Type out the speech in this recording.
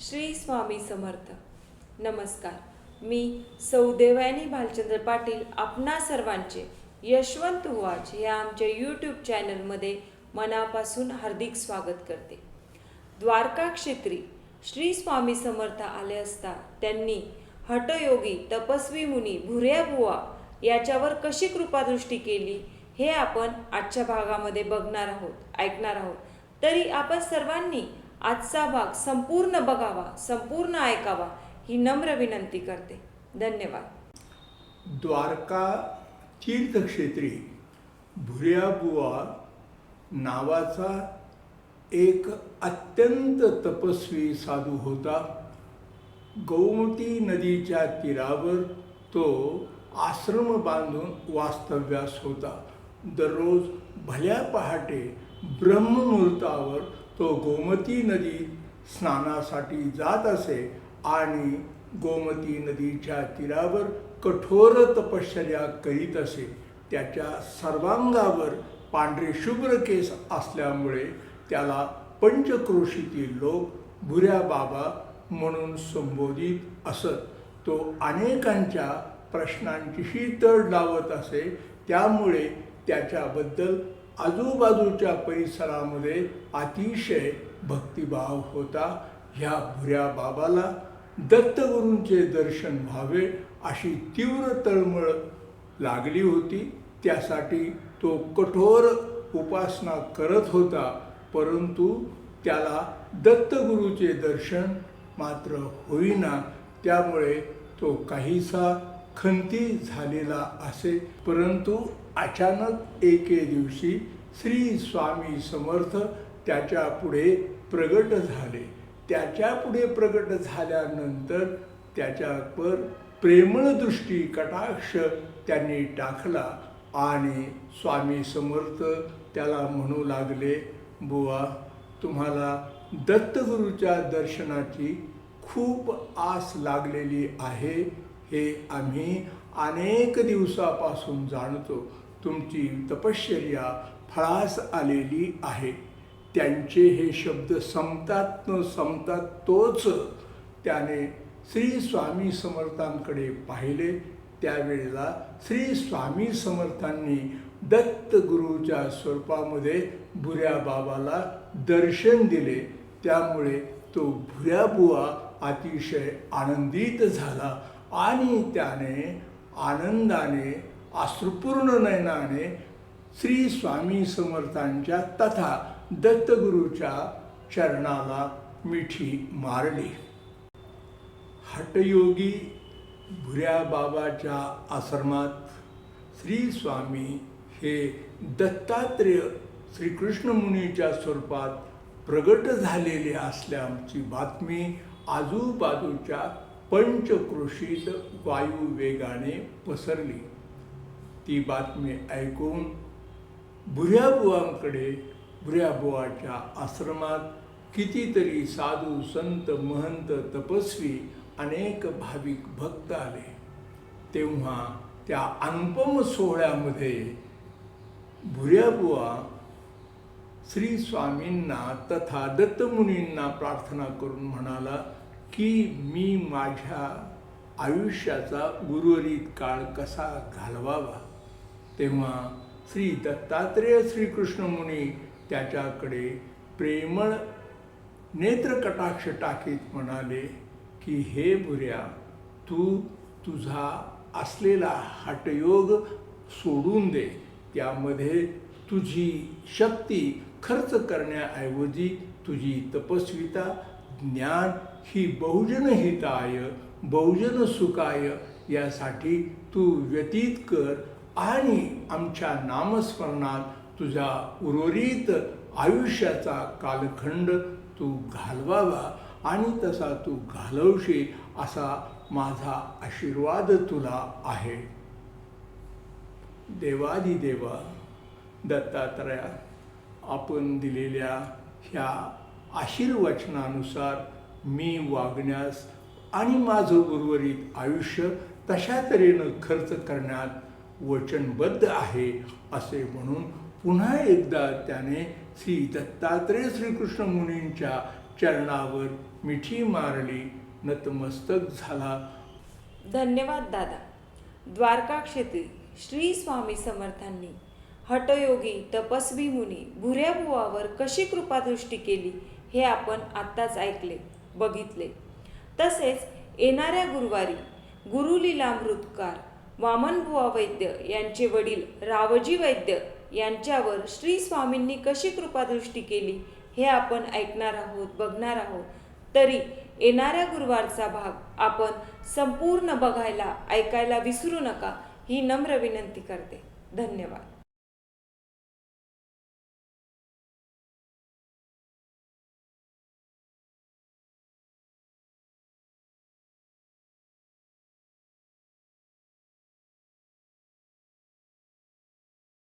श्री स्वामी समर्थ. नमस्कार. मी सौ भालचंद्र पाटील आपणा सर्वांचे यशवंत वाच या आमच्या यूट्यूब चॅनलमध्ये मनापासून हार्दिक स्वागत करते. द्वारका क्षेत्री श्री स्वामी समर्थ आले असता त्यांनी हटयोगी तपस्वी मुनी भुऱ्या बुवा याच्यावर कशी कृपादृष्टी केली हे आपण आजच्या भागामध्ये बघणार आहोत ऐकणार आहोत. तरी आपण सर्वांनी आजचा भाग संपूर्ण बघावा संपूर्ण ऐकावा ही नम्र विनंती करते. धन्यवाद. द्वारका तीर्थक्षेत्री भुर्याबुवा नावाचा एक अत्यंत तपस्वी साधू होता. गौमती नदीच्या तीरावर तो आश्रम बांधून वास्तव्यास होता. दररोज भल्या पहाटे ब्रह्ममुहूर्तावर तो गोमती नदीत स्नानासाठी जात असे आणि गोमती नदीच्या तीरावर कठोर तपश्चर्या करीत असे. त्याच्या सर्वांगावर पांढरे शुभ्र केस असल्यामुळे त्याला पंचक्रोशीतील लोक भुऱ्या बाबा म्हणून संबोधित असत. तो अनेकांच्या प्रश्नांचीही तड लावत असे. त्यामुळे त्याच्याबद्दल आजूबाजूच्या परिसरामध्ये अतिशय भक्तिभाव होता. ह्या भुऱ्या बाबाला दत्तगुरूंचे दर्शन व्हावे अशी तीव्र तळमळ लागली होती. त्यासाठी तो कठोर उपासना करत होता परंतु त्याला दत्तगुरूचे दर्शन मात्र होईना. त्यामुळे तो काहीसा खंती झालेला असे परंतु अचानक एके दिवशी श्री स्वामी समर्थ त्याच्या पुढे प्रगट झाले. त्याच्या पुढे प्रगट झाल्यानंतर त्याच्यावर प्रेमळ दृष्टी कटाक्ष त्यांनी टाकला आणि स्वामी समर्थ त्याला म्हणू लागले बुवा तुम्हाला दत्तगुरूच्या दर्शनाची खूप आस लागलेली आहे. हे आम्ही अनेक दिवसापासून जाणतो. तुमची तपश्चर्या फळास आलेली आहे. त्यांचे हे शब्द संपतात न संपतात तोच त्याने श्री स्वामी समर्थांकडे पाहिले. त्यावेळेला श्री स्वामी समर्थांनी दत्तगुरूच्या स्वरूपामध्ये भुऱ्या बाबाला दर्शन दिले. त्यामुळे तो भुऱ्या बुवा अतिशय आनंदित झाला. आणि त्याने आनंदाने अश्रुपूर्ण नयनाने श्री स्वामी समर्थांच्या तथा दत्तगुरूच्या चरणाला मिठी मारली. हटयोगी भुऱ्या बाबाच्या आश्रमात श्री स्वामी हे दत्तात्रेय श्रीकृष्ण मुनीच्या स्वरूपात प्रगट झालेले असल्याची बातमी आजूबाजूच्या पंचक्रोशीत वायुवेगाने पसरली. ती बातमी ऐकून भुऱ्याबुवांकडे भुऱ्याबुवाच्या आश्रमात कितीतरी साधू संत महंत तपस्वी अनेक भाविक भक्त आले. तेव्हा त्या अनुपम सोहळ्यामध्ये भुऱ्याबुवा श्री स्वामींना तथा दत्तमुनींना प्रार्थना करून म्हणाला की मी माझ्या आयुष्याचा उर्वरित काळ कसा घालवावा? तेव्हा श्री दत्तात्रेय श्रीकृष्णमुनी त्याच्याकडे प्रेमळ नेत्रकटाक्ष टाकीत म्हणाले की हे बुऱ्या तू तुझा असलेला हटयोग सोडून दे. त्यामध्ये तुझी शक्ती खर्च करण्याऐवजी तुझी तपस्विता ज्ञान ही बहुजन हिताय बहुजन सुखाय यासाठी तू व्यतीत कर आणि आमच्या नामस्मरणात तुझा उर्वरित आयुष्याचा कालखंड तू घालवावा आणि तसा तू घालवशील असा माझा आशीर्वाद तुला आहे. देवादिदेवा दत्तात्रया आपण दिलेल्या ह्या आशीर्वचनानुसार मी वागण्यास आणि माझं उर्वरित आयुष्य तशा तऱ्हेनं खर्च करण्यात वचनबद्ध आहे असे म्हणून पुन्हा एकदा त्याने श्री दत्तात्रेय श्रीकृष्ण मुनींच्या चरणावर मिठी मारली. नतमस्तक झाला. धन्यवाद दादा. द्वारका क्षेत्री श्री स्वामी समर्थांनी हटयोगी तपस्वी मुनी भुऱ्या बुवावर कशी कृपादृष्टी केली? हे आपण आत्ताच ऐकले बघितले. तसेच येणाऱ्या गुरुवारी गुरुलीलामृतकार वामनबुवा वैद्य यांचे वडील रावजी वैद्य यांच्यावर श्री स्वामींनी कशी कृपादृष्टी केली हे आपण ऐकणार आहोत बघणार आहोत. तरी येणाऱ्या गुरुवारचा भाग आपण संपूर्ण बघायला ऐकायला विसरू नका ही नम्र विनंती करते. धन्यवाद.